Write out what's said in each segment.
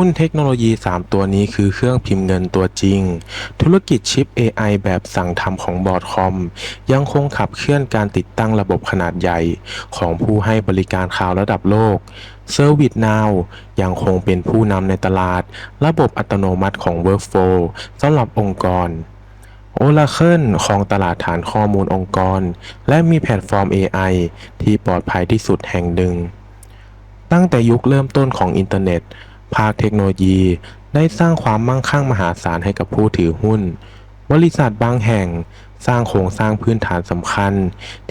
หุ้นเทคโนโลยี 3 ตัวนี้คือเครื่องพิมพ์เงินตัวจริง ธุรกิจชิป AI แบบสั่งทำของบอร์ดคอม ยังคงขับเคลื่อนการติดตั้งระบบขนาดใหญ่ ของผู้ให้บริการข่าวระดับโลก Service Now ยังคงเป็นผู้นำในตลาด ระบบอัตโนมัติของ Workflow สำหรับองค์กร Oracle ครองตลาดฐานข้อมูลองค์กร และมีแพลตฟอร์ม AI ที่ปลอดภัยที่สุดแห่งหนึ่ง ตั้งแต่ยุคเริ่มต้นของอินเทอร์เน็ต ภาคเทคโนโลยี ได้สร้างความมั่งคั่งมหาศาลให้กับผู้ถือหุ้น บริษัทบางแห่งสร้างโครงสร้างพื้นฐานสำคัญ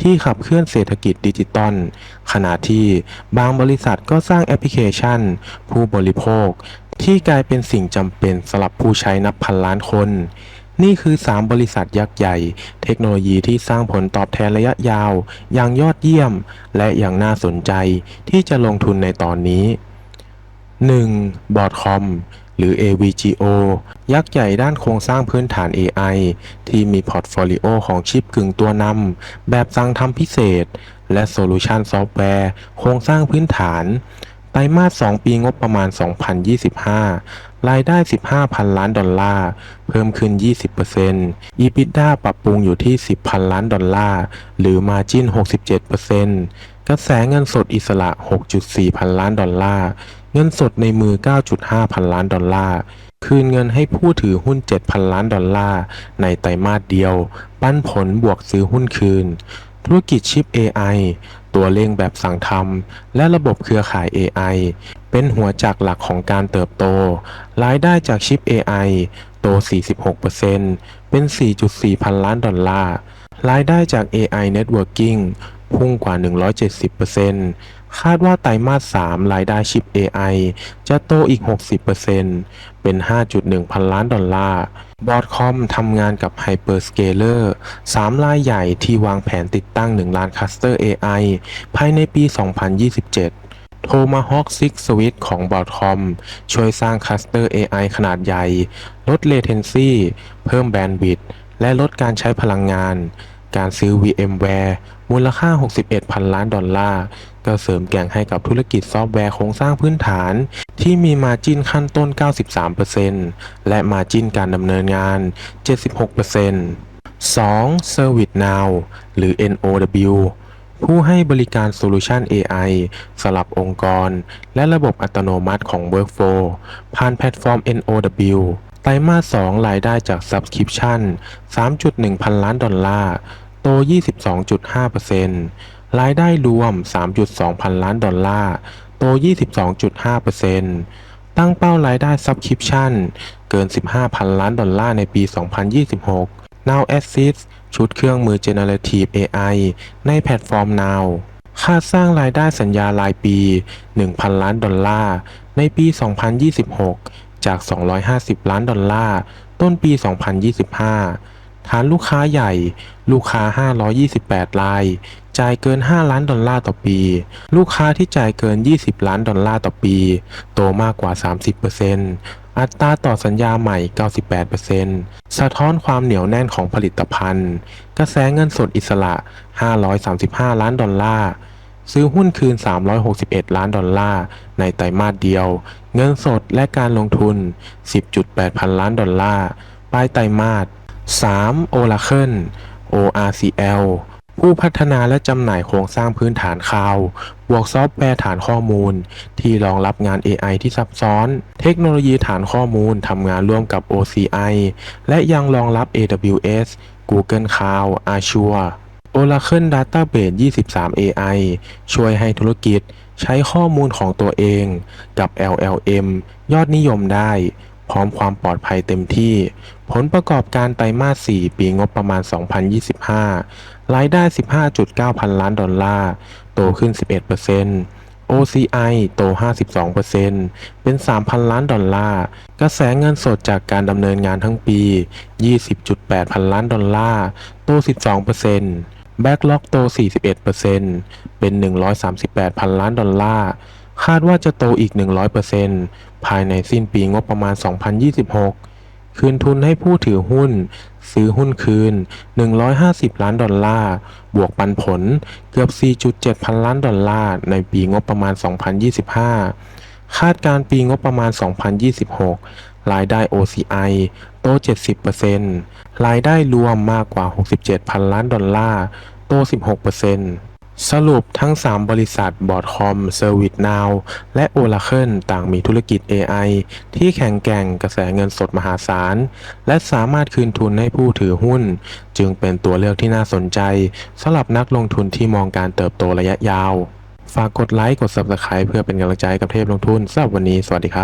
ที่ขับเคลื่อนเศรษฐกิจดิจิตอลขณะที่บางบริษัทก็สร้างแอปพลิเคชัน ผู้บริโภค ที่กลายเป็นสิ่งจำเป็นสำหรับผู้ใช้นับพันล้านคน นี่คือ 3 บริษัทยักษ์ใหญ่ เทคโนโลยีที่สร้างผลตอบแทนระยะยาว อย่างยอดเยี่ยม และอย่างน่าสนใจที่จะลงทุนในตอนนี้ 1. บอร์ดคอมหรือ AVGO ยักษ์ใหญ่ด้านโครงสร้างพื้นฐาน AI ที่มีพอร์ตโฟลิโอของชิปกึ่งตัวนำแบบสั่งทำพิเศษ และโซลูชันซอฟต์แวร์โครงสร้างพื้นฐาน ไตรมาส 2 ปีงบประมาณ 2025 รายได้ 15พันล้านดอลลาร์ เพิ่มขึ้น 20% EBITDA ปรับปรุงอยู่ที่ 10พันล้านดอลลาร์ หรือ Margin 67%กระแสเงินสดอิสระ 6.4 พันล้านดอลลาร์ เงินสดในมือ 9.5 พันล้านดอลลาร์ คืนเงินให้ผู้ถือหุ้น 7,000 ล้านดอลลาร์ ในไตรมาสเดียว ปั้นผลบวกซื้อหุ้นคืน ธุรกิจชิป AI ตัวเร่งแบบสั่งทำและระบบเครือข่าย AI เป็นหัวจักหลักของการเติบโต รายได้จากชิป AI โต 46%เป็น 4.4 พันล้านดอลลาร์ รายได้จาก AI Networking พุ่งกว่า 170%คาดว่าไตรมาส 3 รายได้ชิป AI จะโตอีก 60%เป็น 5.1 พันล้านดอลลาร์บอดคอมทำงานกับ Hyperscaler 3 รายใหญ่ที่วางแผนติดตั้ง 1 ล้านคัสเตอร์ AI ภายในปี 2027 Tomahawk 6 Switch ของ Broadcom ช่วยสร้างคลัสเตอร์ AI ขนาดใหญ่ ลด latency เพิ่มแบนด์วิดต์และลดการใช้พลังงาน การซื้อ VMware มูลค่า 61 พันล้านดอลลาร์ ก็เสริมแก่งให้กับธุรกิจซอฟต์แวร์โครงสร้างพื้นฐาน ที่มีมาจิ้นขั้นต้น 93%และมาจิ้นการดำเนินงาน 76% 2. Service Now หรือ NOW ผู้ให้บริการโซลูชัน AI สำหรับองค์กร และระบบอัตโนมัติของ Workflow ผ่านแพลตฟอร์ม NOW ไตรมาส 2 รายได้จาก Subscription 3.1 พันล้านดอลลาร์ โต 22.5%รายได้รวม 3.2 พันล้านดอลลาร์ โต 22.5%ตั้งเป้ารายได้ Subscription เกิน 15 พันล้านดอลลาร์ในปี 2026 Now Assist ชุดเครื่องมือ Generative AI ในแพลตฟอร์ม Now คาดสร้างรายได้สัญญารายปี 1,000 ล้านดอลลาร์ ในปี 2026 จาก 250 ล้านดอลลาร์ ต้นปี 2025 ฐานลูกค้าใหญ่ ลูกค้า 528 ราย จ่ายเกิน 5 ล้านดอลลาร์ต่อปี ลูกค้าที่จ่ายเกิน 20 ล้านดอลลาร์ต่อปี โตมากกว่า 30%อัตราต่อสัญญาใหม่ 98%สะท้อนความเหนียวแน่นของผลิตภัณฑ์ กระแสเงินสดอิสระ 535 ล้านดอลลาร์ซื้อหุ้นคืน 361 ล้านดอลลาร์ ในไตรมาสเดียว เงินสดและการลงทุน 10.8 พันล้านดอลลาร์ ปลายไตรมาส 3. Oracle ORCL ผู้พัฒนาและจำหน่ายโครงสร้างพื้นฐานคลาวบวกซอฟต์แวร์ฐานข้อมูล ที่รองรับงาน AI ที่ซับซ้อน เทคโนโลยีฐานข้อมูลทำงานร่วมกับ OCI และยังรองรับ AWS Google Cloud Azure Oracle Database 23 AI ช่วยให้ธุรกิจใช้ข้อมูลของตัวเองกับ LLM ยอดนิยมได้ พร้อมความปลอดภัยเต็มที่ ผลประกอบการไตรมาส 4 ปีงบประมาณ 2025 รายได้ 15.9 พันล้านดอลลาร์ โตขึ้น 11% OCI โต 52%เป็น 3,000 ล้านดอลลาร์ กระแสเงินสดจากการดำเนินงานทั้งปี 20.8 พันล้านดอลลาร์ โต 12%แบ็กล็อกโต 41%เป็น 138 พันล้านดอลลาร์ คาดว่าจะโตอีก 100%ภายในสิ้นปีงบประมาณ 2026 คืนทุนให้ผู้ถือหุ้น ซื้อหุ้นคืน 150 ล้านดอลลาร์ บวกปันผลเกือบ 4.7 พันล้านดอลลาร์ ในปีงบประมาณ 2025 คาดการปีงบประมาณ 2026 รายได้ OCI โต 70%รายได้รวมมากกว่า 67 พันล้านดอลลาร์ โต 16% สรุปทั้ง 3 บริษัทบอร์ดคอม ServiceNow และ Oracle ต่างมีธุรกิจ AI ที่แข็งแก่งกระแสเงินสดมหาศาล และสามารถคืนทุนให้ผู้ถือหุ้น จึงเป็นตัวเลือกที่น่าสนใจสำหรับนักลงทุนที่มองการเติบโตระยะยาว ฝากกดไลค์ กด Subscribe เพื่อเป็นกำลังใจกับเทพลงทุนสำหรับวันนี้ สวัสดีครับ